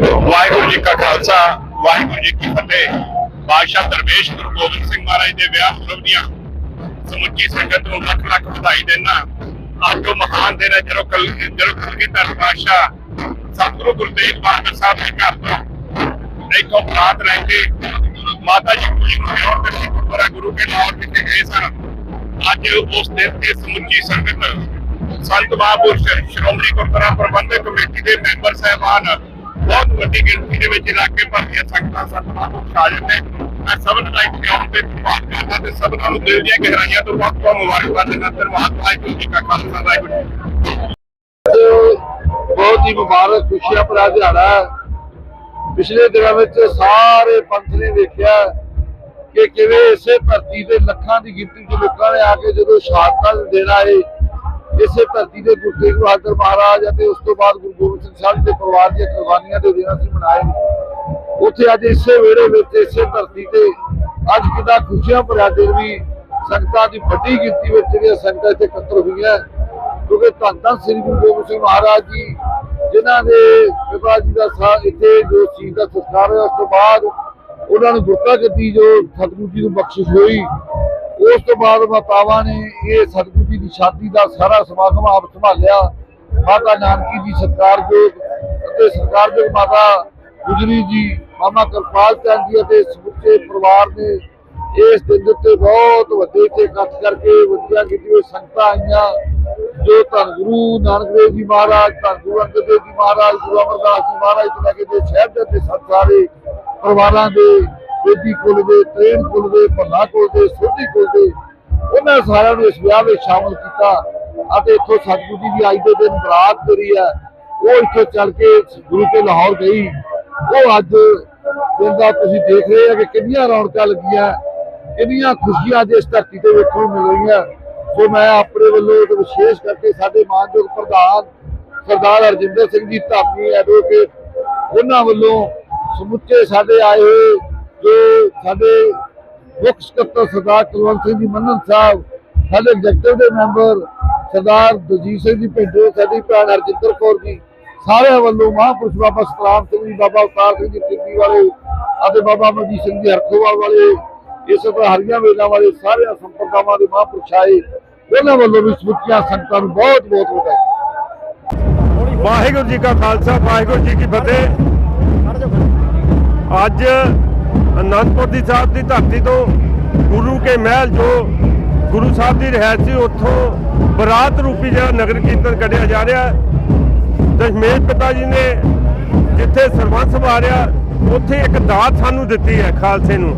ਵਾਹਿਗੁਰੂ ਜੀ ਕਾ ਖਾਲਸਾ, ਵਾਹਿਗੁਰੂ ਜੀ ਕੀ ਫਤਿਹ। ਬਾਦਸ਼ਾਹ ਦਰਵੇਸ਼ ਗੁਰੂ ਗੋਬਿੰਦ ਸਿੰਘ ਮਹਾਰਾਜ ਦੇ ਵਿਆਹ ਪੁਰਬ ਦੀਆਂ ਸਮੁੱਚੀ ਸੰਗਤ ਨੂੰ ਲੱਖ ਲੱਖ ਵਧਾਈ ਦੇਣਾ ਅੱਜ ਜੋ ਮਹਾਨ ਦਿਨ ਹੈ, ਜਦੋਂ ਕਲ ਜਦੋਂ ਕਲਗੀਧਰ ਬਾਦਸ਼ਾਹ ਸਤਿਗੁਰੂ ਗੁਰੂ ਬਹਾਦਰ ਸਾਹਿਬ ਦੇ ਘਰ ਤੋਂ ਇੱਥੋਂ ਬਰਾਤ ਲੈ ਕੇ ਮਾਤਾ ਜੀ ਨੂੰ ਵਿਆਹ ਤੇ ਗੁਰਦੁਆਰਾ ਗੁਰੂ ਕੇ ਲਾਹੌਰ ਵਿਖੇ ਗਏ ਸਨ। ਅੱਜ ਉਸ ਦਿਨ ਤੇ ਸਮੁੱਚੀ ਸੰਗਤ ਸੰਤ ਮਹਾਂਪੁਰਸ਼ ਸ਼੍ਰੋਮਣੀ ਗੁਰਦੁਆਰਾ ਪ੍ਰਬੰਧਕ ਕਮੇਟੀ ਦੇ ਮੈਂਬਰ ਸਹਿਬਾਨ ਬਹੁਤ ਵੱਡੀ ਗਿਣਤੀ ਦੇ ਵਿੱਚ ਇਲਾਕੇ ਭਰ ਦੀਆਂ ਸੰਗਤਾਂ ਸੰਤ ਮਹਾਂਪੁਰਸ਼ ਹਾਜ਼ਰ ਨੇ। ਮੈਂ ਸਭਨ ਦਾ ਇੱਥੇ ਆਉਣ ਤੇ ਧੰਨਵਾਦ ਕਰਦਾ ਤੇ ਸਭਨਾਂ ਨੂੰ ਦਿਲ ਦੀਆਂ ਗਹਿਰਾਈਆਂ ਤੋਂ ਬਹੁਤ ਬਹੁਤ ਮੁਬਾਰਕਬਾਦ ਦਿੰਦਾ। ਧੰਨਵਾਦ, ਵਾਹਿਗੁਰੂ ਜੀ ਕਾ ਖਾਲਸਾ, ਵਾਹਿਗੁਰੂ ਬਹੁਤ ਹੀ ਮੁਬਾਰਕ ਖੁਸ਼ੀਆਂ ਭਰਾ ਦਿਹਾੜਾ। ਪਿਛਲੇ ਦਿਨਾਂ ਵਿੱਚ ਸਾਰੇ ਪੰਥ ਨੇ ਵੇਖਿਆ ਕਿ ਕਿਵੇਂ ਇਸੇ ਧਰਤੀ ਦੇ ਲੱਖਾਂ ਦੀ ਗਿਣਤੀ ਚ ਲੋਕਾਂ ਨੇ ਆ ਕੇ ਜਦੋਂ ਸ਼ਹਾਦਤਾਂ ਦੇਣਾ ਹੈ ਇਸੇ ਧਰਤੀ ਦੇ ਗੁਰੂ ਤੇਗ ਬਹਾਦਰ ਮਹਾਰਾਜ ਅਤੇ ਉਸ ਤੋਂ ਬਾਅਦ ਗੁਰੂ ਗੋਬਿੰਦ ਸਿੰਘ ਸਾਹਿਬ ਦੇ ਪਰਿਵਾਰ ਦੀਆਂ ਕੁਰਬਾਨੀਆਂ ਦੇ ਦਿਨਾਂ ਸੀ ਮਨਾਏ। ਉੱਥੇ ਅੱਜ ਇਸੇ ਵੇੜੇ ਵਿੱਚ ਇਸੇ ਧਰਤੀ ਤੇ ਅੱਜ ਕਿੰਨਾ ਖੁਸ਼ੀਆਂ ਭਰਿਆ ਦਿਨ ਵੀ ਸੰਗਤਾਂ ਦੀ ਵੱਡੀ ਗਿਣਤੀ ਵਿੱਚ ਜਿਹੜੀਆਂ ਸੰਗਤਾਂ ਇੱਥੇ ਇਕੱਤਰ ਹੋਈਆਂ। ਕਿਉਂਕਿ ਧੰਨ ਧੰਨ ਸ੍ਰੀ ਗੁਰੂ ਗੋਬਿੰਦ ਸਿੰਘ ਮਹਾਰਾਜ ਜੀ, ਜਿਨ੍ਹਾਂ ਦੇ ਪਿਤਾ ਜੀ ਦਾ ਸਾਹ ਇੱਥੇ ਜੋ ਚੀਜ਼ ਦਾ ਸੰਸਕਾਰ ਹੋਇਆ, ਉਸ ਤੋਂ ਬਾਅਦ ਉਹਨਾਂ ਨੂੰ ਗੁਰਤਾ ਗੱਦੀ ਜੋ ਸਤਿਗੁਰੂ ਜੀ ਨੂੰ ਬਖਸ਼ਿਸ਼ ਹੋਈ, ਉਸ ਤੋਂ ਬਾਅਦ ਮਾਤਾਵਾਂ ਨੇ ਇਹ ਸਤਿਗੁਰੂ ਸ਼ਾਦੀ ਦਾ ਸਾਰਾ ਸਮਾਗਮ ਆਪ ਸੰਭਾਲਿਆ। ਮਾਤਾ ਨਾਨਕੀ ਜੀ ਸਤਿਕਾਰਯੋਗ ਅਤੇ ਸਤਿਕਾਰਯੋਗ ਮਾਤਾ ਗੁਜਰੀ ਜੀ, ਮਾਮਾ ਕਿਰਪਾਲ ਚੰਦ ਜੀ ਅਤੇ ਸਮੁੱਚੇ ਪਰਿਵਾਰ ਨੇ ਇਸ ਦਿਨ ਉੱਤੇ ਬਹੁਤ ਵੱਡੇ ਤੇ ਇਕੱਠ ਕਰਕੇ ਵੱਡੀਆਂ ਗਿਣਤੀ ਵਿੱਚ ਸੰਗਤਾਂ ਆਈਆਂ, ਜੋ ਧੰਨ ਗੁਰੂ ਨਾਨਕ ਦੇਵ ਜੀ ਮਹਾਰਾਜ, ਧੰਨ ਗੁਰੂ ਅੰਗਦ ਦੇਵ ਜੀ ਮਹਾਰਾਜ, ਗੁਰੂ ਅਮਰਦਾਸ ਜੀ ਮਹਾਰਾਜ ਤੋਂ ਲੈ ਕੇ ਜੋ ਸ਼ਹਿਰ ਦੇ ਸਾਰੇ ਪਰਿਵਾਰਾਂ ਦੇ, ਬੇਦੀ ਕੁਲ ਦੇ, ਟ੍ਰੇਨ ਕੁਲ ਦੇ, ਭੱਲਾ ਕੁਲ ਦੇ, ਸੋਢੀ ਕੁਲ ਦੇ ਉਹਨਾਂ ਸਾਰਿਆਂ ਨੂੰ ਇਸ ਵਿਆਹ ਵਿੱਚ ਸ਼ਾਮਲ ਕੀਤਾ ਅਤੇ ਇੱਥੋਂ ਸਤਿਗੁਰੂ ਜੀ ਦੀ ਅੱਜ ਦੇ ਦਿਨ ਬਰਾਤ ਜਿਹੜੀ ਹੈ, ਉਹ ਇੱਥੋਂ ਚੱਲ ਕੇ ਗੁਰੂ ਕੇ ਲਾਹੌਰ ਗਈ। ਉਹ ਅੱਜ ਦਿਨ ਤੁਸੀਂ ਦੇਖ ਰਹੇ ਹੋ ਕਿ ਕਿੰਨੀਆਂ ਰੌਣਕਾਂ ਲੱਗੀਆਂ, ਕਿੰਨੀਆਂ ਖੁਸ਼ੀਆਂ ਅੱਜ ਇਸ ਧਰਤੀ ਤੇ ਵੇਖਣ ਨੂੰ ਮਿਲ ਰਹੀਆਂ। ਸੋ ਮੈਂ ਆਪਣੇ ਵੱਲੋਂ ਤੇ ਵਿਸ਼ੇਸ਼ ਕਰਕੇ ਸਾਡੇ ਮਾਨਯੋਗ ਪ੍ਰਧਾਨ ਸਰਦਾਰ ਅਰਜਿੰਦਰ ਸਿੰਘ ਜੀ ਧਾਮੀ ਐਡਵੋਕੇਟ ਉਹਨਾਂ ਵੱਲੋਂ ਸਮੁੱਚੇ ਸਾਡੇ ਆਏ ਜੋ ਸਾਡੇ ਮੁੱਖ ਸਕੱਤਰ ਸਰਦਾਰ ਕੁਲਵੰਤ ਸਿੰਘ ਜੀ ਮੰਨਨ ਸਾਹਿਬ, ਸਾਡੇ ਐਗਜ਼ੈਕਟਿਵ ਦੇ ਮੈਂਬਰ ਸਰਦਾਰ ਦਜੀਤ ਸਿੰਘ ਜੀ ਪਿੰਡੋ ਸਾਡੀ ਭੈਣ ਹਰਜਿੰਦਰ ਕੌਰ ਜੀ, ਸਾਰਿਆਂ ਵੱਲੋਂ ਮਹਾਂਪੁਰਸ਼ ਬਾਬਾ ਸਤਰਾਮ ਸਿੰਘ ਜੀ, ਬਾਬਾ ਅਵਤਾਰ ਸਿੰਘ ਜੀ ਟਿੱਬੀ ਵਾਲੇ ਅਤੇ ਬਾਬਾ ਅਮਰਜੀਤ ਸਿੰਘ ਜੀ ਹਰਖੋਵਾਲ ਵਾਲੇ, ਇਸ ਤਰ੍ਹਾਂ ਹਰੀਆਂ ਵੇਲਾਂ ਵਾਲੇ ਸਾਰੇ ਸੰਪਰਦਾਵਾਂ ਦੇ ਮਹਾਂਪੁਰਸ਼ ਆਏ। ਉਹਨਾਂ ਵੱਲੋਂ ਵੀ ਸਮੁੱਚੀਆਂ ਸੰਗਤਾਂ ਨੂੰ ਬਹੁਤ ਬਹੁਤ ਵਧਾਈ ਵਾਹਿਗੁਰੂ ਜੀ ਕਾ ਖਾਲਸਾ, ਵਾਹਿਗੁਰੂ ਜੀ ਕੀ ਫਤਿਹ। ਅੱਜ ਅਨੰਦਪੁਰ ਦੀ ਸਾਹਿਬ ਦੀ ਧਰਤੀ ਤੋਂ ਗੁਰੂ ਕੇ ਮਹਿਲ ਜੋ ਗੁਰੂ ਸਾਹਿਬ ਦੀ ਰਿਹਾਇਸ਼ ਸੀ, ਉੱਥੋਂ ਬਰਾਤ ਰੂਪੀ ਜਿਹੜਾ ਨਗਰ ਕੀਰਤਨ ਕੱਢਿਆ ਜਾ ਰਿਹਾ ਦਸ਼ਮੇਸ਼ ਪਿਤਾ ਜੀ ਨੇ ਜਿੱਥੇ ਸਰਬੰਸ ਵਾਰਿਆ, ਉੱਥੇ ਇੱਕ ਦਾਤ ਸਾਨੂੰ ਦਿੱਤੀ ਹੈ ਖਾਲਸੇ ਨੂੰ।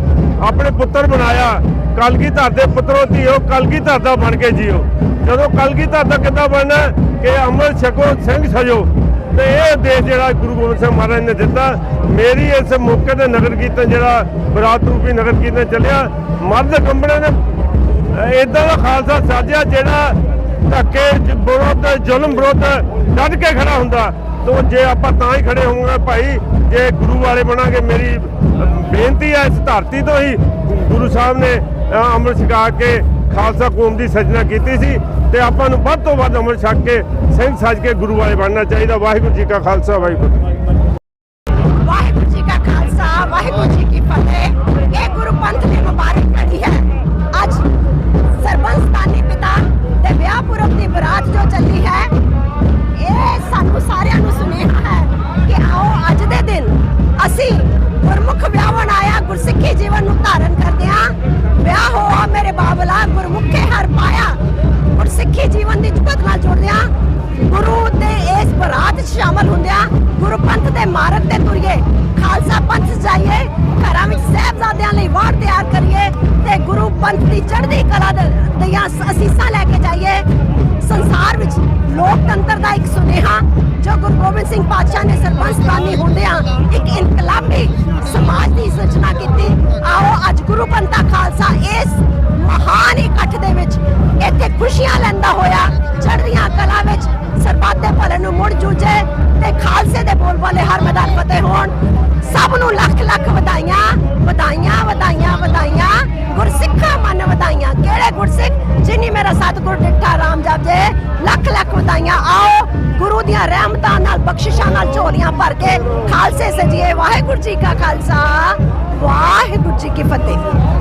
ਆਪਣੇ ਪੁੱਤਰ ਬਣਾਇਆ, ਕਲਗੀਧਰ ਦੇ ਪੁੱਤਰੋ ਧੀਓ, ਕਲਗੀਧਰ ਦਾ ਬਣ ਕੇ ਜੀਓ। ਜਦੋਂ ਕਲਗੀਧਰ ਦਾ ਕਿੱਦਾਂ ਬਣਨਾ ਕਿ ਅਮਰ ਛਕੋ, ਸਿੰਘ ਸਜੋ। ਤੇ ਇਹ ਦੇਸ਼ ਜਿਹੜਾ ਗੁਰੂ ਗੋਬਿੰਦ ਸਿੰਘ ਮਹਾਰਾਜ ਨੇ ਦਿੱਤਾ ਮੇਰੀ ਇਸ ਮੌਕੇ ਤੇ ਨਗਰ ਕੀਰਤਨ ਜਿਹੜਾ ਬਰਾਤ ਰੂਪੀ ਨਗਰ ਕੀਰਤਨ ਚੱਲਿਆ। ਮਰਦ ਕੰਬੜੇ ਨੇ ਇਦਾਂ ਦਾ ਖਾਲਸਾ ਸਾਜਿਆ ਜਿਹੜਾ ਧੱਕੇ ਜ- ਜ਼ੁਲਮ ਵਿਰੁੱਧ ਡਟ ਕੇ ਖੜਾ ਹੁੰਦਾ। ਤੋ ਜੇ ਆਪਾਂ ਤਾਂ ਹੀ ਖੜੇ ਹੋਵਾਂਗੇ ਭਾਈ ਜੇ ਗੁਰੂ ਵਾਲੇ ਬਣਾਂਗੇ ਮੇਰੀ ਬੇਨਤੀ ਹੈ ਇਸ ਧਰਤੀ ਤੋਂ ਹੀ ਗੁਰੂ ਸਾਹਿਬ ਨੇ ਅ, ਅੰਮ੍ਰਿਤ ਛਕਾ ਕੇ ਖਾਲਸਾ ਕੌਮ ਦੀ ਸਿਰਜਣਾ ਕੀਤੀ ਸੀ ਤੇ ਆਪਾਂ ਨੂੰ ਵੱਧ ਤੋਂ ਵੱਧ ਅੰਮ੍ਰਿਤ ਛਕ ਕੇ, ਸਿੰਘ ਸੱਜ ਕੇ ਗੁਰੂ ਵਾਲੇ ਬਣਨਾ ਚਾਹੀਦਾ। ਵਾਹਿਗੁਰੂ ਜੀ ਕਾ ਖਾਲਸਾ, ਵਾਹਿਗੁਰੂ ਵਾਹਿਗੁਰੂ ਜੀ ਕਾ ਖਾਲਸਾ, ਵਾਹਿਗੁਰੂ ਜੀ ਕੀ ਫਤਿਹ। ਗੁਰੂ ਮਾਰਗ ਤੇ ਤੁਰੀਏ। ਖਾਲਸਾ ਪੰਥ ਜਾਈਏ, ਘਰਾਂ ਵਿੱਚ ਸਹਿਬਜ਼ਾਦਿਆਂ ਲਈ ਵਾਰ ਤਿਆਰ ਕਰੀਏ ਤੇ ਗੁਰੂ ਪੰਥ ਦੀ ਚੜ੍ਹਦੀ ਕਲਾ ਦੀਆਂ ਅਸੀਸਾਂ ਲੈ ਕੇ ਜਾਈਏ। ਸੰਸਾਰ ਵਿੱਚ ਲੋਕਤੰਤਰ ਦਾ ਇੱਕ ਸੁਨੇਹਾ, ਜੋ ਗੁਰੂ ਗੋਬਿੰਦ ਸਿੰਘ ਪਾਤਸ਼ਾਹ ਨੇ ਸਰਬੰਸਤਾਨੀ ਹੁੰਦਿਆਂ ਇੱਕ ਇਨਕਲਾਬੀ ਸਮਾਜ ਦੀ ਸਿਰਜਣਾ ਕੀਤੀ। ਆਓ, ਅੱਜ ਗੁਰੂ ਪੰਥ ਦਾ ਖਾਲਸਾ ਇਸ ਮਹਾਨ ਇਕੱਠ ਦੇ ਵਿੱਚ ਇੱਥੇ ਖੁਸ਼ੀਆਂ ਲੈਂਦਾ ਹੋਇਆ ਸਰਬੱਤ ਦੇ ਭਲੇ ਨੂੰ ਮੁੜ ਜੂਝੇ ਤੇ ਖਾਲਸੇ ਦੇ ਬੋਲ ਵਾਲੇ ਹਰ ਮੈਦਾਨ ਫਤਿਹ ਹੋਣ। ਸਭ ਨੂੰ ਲੱਖ ਲੱਖ ਵਧਾਈਆਂ ਵਧਾਈਆਂ ਵਧਾਈਆਂ ਵਧਾਈਆਂ। ਗੁਰਸਿੱਖਾਂ ਮਨ ਵਧਾਈਆਂ। ਕਿਹੜੇ ਗੁਰਸਿੱਖ ਜਿਨੀ ਮੇਰਾ ਸਤਿਗੁਰ ਡਿੱਠਾ ਰਾਮ ਜਪਜੇ ਲੱਖ ਲੱਖ ਵਧਾਈਆਂ। ਆਓ ਗੁਰੂ ਦੀਆਂ ਰਹਿਮਤਾਂ ਨਾਲ, ਬਖਸ਼ਿਸ਼ਾਂ ਨਾਲ ਝੋਲੀਆਂ ਭਰ ਕੇ ਖਾਲਸੇ ਸਜੀਏ। ਵਾਹਿਗੁਰੂ ਜੀ ਕਾ ਖਾਲਸਾ, ਵਾਹਿਗੁਰੂ ਜੀ ਕੀ ਫਤਿਹ।